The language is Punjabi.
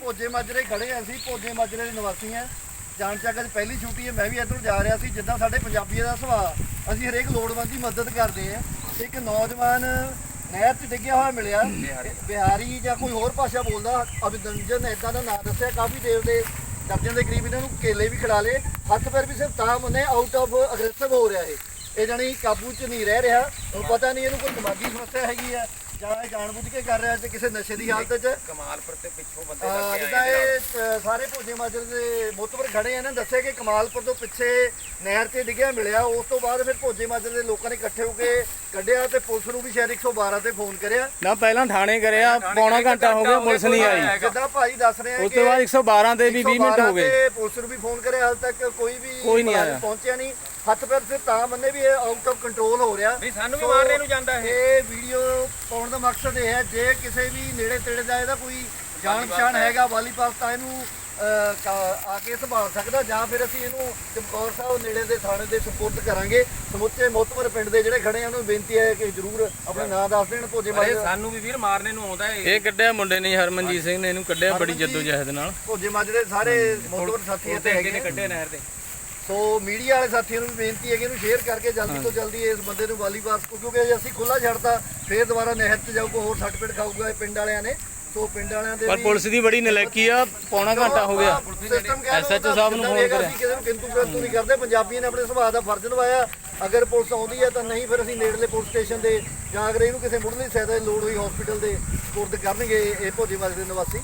ਭੋਜੇ ਮਾਜਰੇ ਖੜੇ ਆ ਅਸੀਂ ਭੋਜੇ ਮਾਜਰੇ ਦੇ ਨਿਵਾਸੀ ਆ। ਜਾਣ ਚੱਕ ਅੱਜ ਪਹਿਲੀ ਛੁੱਟੀ ਹੈ ਮੈਂ ਵੀ ਇੱਧਰੋਂ ਜਾ ਰਿਹਾ ਸੀ ਜਿੱਦਾਂ ਸਾਡੇ ਪੰਜਾਬੀਆਂ ਦਾ ਸੁਭਾਅ ਅਸੀਂ ਹਰੇਕ ਲੋੜਵੰਦ ਦੀ ਮਦਦ ਕਰਦੇ ਆ। ਇੱਕ ਨੌਜਵਾਨ ਨਹਿਰ 'ਚ ਡਿੱਗਿਆ ਹੋਇਆ ਮਿਲਿਆ ਬਿਹਾਰੀ। ਜਾਂ ਕੋਈ ਹੋਰ ਭਾਸ਼ਾ ਬੋਲਦਾ ਅਭਿਨੰਜਨ ਇਦਾਂ ਦਾ ਨਾਮ ਦੱਸਿਆ ਕਾਫੀ ਦੇਰ ਦੇ ਦਰਜਨ ਦੇ ਕਰੀਬ ਇਹਨਾਂ ਨੂੰ ਕੇਲੇ ਵੀ ਖਿਲਾ ਲਏ। ਹੱਥ ਪੈਰ ਵੀ ਸਿਰਫ ਤਾਂ ਮੰਨੇ ਆਊਟ ਆਫ ਅਗਰੈਸਿਵ ਹੋ ਰਿਹਾ ਇਹ। ਇਹ ਜਾਨੀ ਕਾਬੂ 'ਚ ਨਹੀਂ ਰਹਿ ਰਿਹਾ ਹੁਣ ਪਤਾ ਨਹੀਂ ਇਹਨੂੰ ਕੋਈ ਦਿਮਾਗੀ ਸਮੱਸਿਆ ਹੈਗੀ ਆ ਜਾਂ ਇਹ ਜਾਣਬੁੱਝ ਕੇ ਕਰ ਰਿਹਾ ਤੇ ਕਿਸੇ ਨਸ਼ੇ ਦੀ ਹਾਲਤ 'ਚ? ਕਮਾਲਪੁਰ ਤੇ ਪਿੱਛੋਂ ਬੰਦੇ ਲੱਗੇ ਜਿੱਦਾਂ ਆਏ ਇਹ ਸਾਰੇ ਭੋਜੇ ਮਾਜਰ ਦੇ ਮੋਤਬਰ ਖੜੇ ਆ ਨਾ ਦੱਸਿਆ ਕਿ ਕਮਾਲਪੁਰ ਤੋਂ ਪਿੱਛੇ ਨਹਿਰ ਤੇ ਡਿੱਗਿਆ ਮਿਲਿਆ। ਉਸ ਤੋਂ ਬਾਅਦ ਫਿਰ ਭੋਜੇ ਮਾਜਰ ਦੇ ਲੋਕਾਂ ਨੇ ਇਕੱਠੇ ਹੋ ਕੇ ਕੱਢਿਆ ਤੇ ਪੁਲਿਸ ਨੂੰ ਵੀ ਸ਼ਾਇਦ 112 ਤੇ ਫੋਨ ਕਰਿਆ। ਨਾ ਪਹਿਲਾਂ ਥਾਣੇ ਕਰਿਆ ਪੌਣਾ ਘੰਟਾ ਹੋ ਗਿਆ ਪੁਲਿਸ ਨਹੀਂ ਆਈ। ਜਿੱਦਾਂ ਭਾਈ ਦੱਸ ਰਹੇ ਆ ਉਸ ਤੋਂ ਬਾਅਦ 112 ਤੇ ਵੀ 20 ਮਿੰਟ ਹੋ ਗਏ। ਤੇ ਪੁਲਿਸ ਨੂੰ ਵੀ ਫੋਨ ਕਰਿਆ ਹਾਲ ਤੱਕ ਕੋਈ ਵੀ ਕੋਈ ਨਹੀਂ ਮੁਲਾਜ਼ਮ ਆਇਆ। ਪਹੁੰਚਿਆ ਨਹੀਂ। ਹੱਥ ਪੈਰ ਸਿਰ ਤਾਂ ਮੰਨੇ ਵੀ ਇਹ ਆਊਟ ਆਫ ਕੰਟਰੋਲ ਹੋ ਰਿਹਾ। ਨਹੀਂ ਸਾਨੂੰ ਵੀ ਸੋ ਮਾਰਨੇ ਨੂੰ ਜਾਂਦਾ ਇਹ। ਇਹ ਵੀਡੀਓ ਪਾਉਣ ਦਾ ਮਕਸਦ ਇਹ ਹੈ ਜੇ ਕਿਸੇ ਵੀ ਨੇੜੇ ਤੇੜੇ ਦਾ ਇਹਦਾ ਕੋਈ ਜਾਣ ਪਛਾਣ ਹੈਗਾ ਵਾਲੀਬਾਲ ਤਾਂ ਇਹਨੂੰ ਅਹ, ਕਾ- ਆ ਕੇ ਸੰਭਾਲ ਸਕਦਾ ਜਾਂ ਫਿਰ ਅਸੀਂ ਇਹਨੂੰ ਚਮਕੌਰ ਸਾਹਿਬ ਨੇੜੇ ਦੇ ਥਾਣੇ ਦੇ ਸਪੋਰਟ ਕਰਾਂਗੇ। ਸਮੁੱਚੇ ਮੋਤਬਰ ਪਿੰਡ ਦੇ ਜਿਹੜੇ ਖੜੇ ਆ ਉਹਨਾਂ ਨੂੰ ਬੇਨਤੀ ਹੈ ਕਿ ਜਰੂਰ ਆਪਣਾ ਨਾਮ ਦੱਸ ਦੇਣ ਭੋਜੇ ਮਾਜਰੇ। ਸਾਨੂੰ ਵੀ ਵੀਰ ਮਾਰਨੇ ਨੂੰ ਆਉਂਦਾ ਇਹ। ਇਹ ਕੱਢਿਆ ਮੁੰਡੇ ਨੇ ਹਰਮਨਜੀਤ ਸਿੰਘ ਨੇ ਇਹਨੂੰ ਕੱਢਿਆ ਬੜੀ ਜਹਿਦ ਨਾਲ। ਭੋਜੇ ਮਾਜਰੇ ਸਾਰੇ ਮੋਤਬਰ ਸਾਥੀ ਇੱਥੇ ਹੈਗੇ ਨੇ ਨੇ ਕੱਢੇ ਨਹਿਰ ਦੇ। ਸੋ ਮੀਡੀਆ ਵਾਲੇ ਸਾਥੀਆਂ ਨੂੰ ਵੀ ਬੇਨਤੀ ਹੈ ਕਿ ਇਹਨੂੰ ਸ਼ੇਅਰ ਕਰਕੇ ਜਲਦੀ ਤੋਂ ਜਲਦੀ ਇਸ ਬੰਦੇ ਨੂੰ ਵਾਲੀਬਾਲ ਕਿਉਂਕਿ ਜੇ ਅਸੀਂ ਖੁੱਲਾ ਛੱਡਤਾ ਫੇਰ ਦੁਬਾਰਾ ਨਹਿਰ 'ਚ ਜਾਊਗਾ ਹੋਰ ਸੱਟ ਪਿੰਡ ਖਾਊਗਾ ਇਹ ਪਿੰਡ ਵਾਲਿਆਂ ਨੇ। ਸੋ ਪਿੰਡ ਵਾਲਿਆਂ ਦੇ ਪਰ ਪੁਲਿਸ ਦੀ ਬੜੀ ਨਲਾਇਕੀ ਆ ਪੌਣਾ ਘੰਟਾ ਹੋ ਗਿਆ। SHO ਸਾਹਿਬ ਨੂੰ phone ਕਰਿਆ। ਕਿਸੇ ਨੂੰ ਕਿੰਤੂ ਪ੍ਰੰਤੂ ਨਹੀਂ ਕਰਦੇ ਪੰਜਾਬੀਆਂ ਨੇ ਆਪਣੇ ਸੁਭਾਅ ਦਾ ਫਰਜ਼ ਨਿਭਾਇਆ। ਅਗਰ ਪੁਲਿਸ ਆਉਂਦੀ ਹੈ ਤਾਂ ਨਹੀਂ ਫਿਰ ਅਸੀਂ ਨੇੜਲੇ ਪੁਲਿਸ ਸਟੇਸ਼ਨ ਦੇ ਜਾਂ ਅਗਰ ਇਹਨੂੰ ਕਿਸੇ ਮੁੱਢਲੀ ਸਹਾਇਤਾ ਦੀ ਲੋੜ ਹੋਈ ਹਸਪੀਟਲ ਦੇ ਸਪੋਰਟ ਕਰਨਗੇ ਇਹ ਭੋਜੇਵਾਲ ਦੇ ਨਿਵਾਸੀ।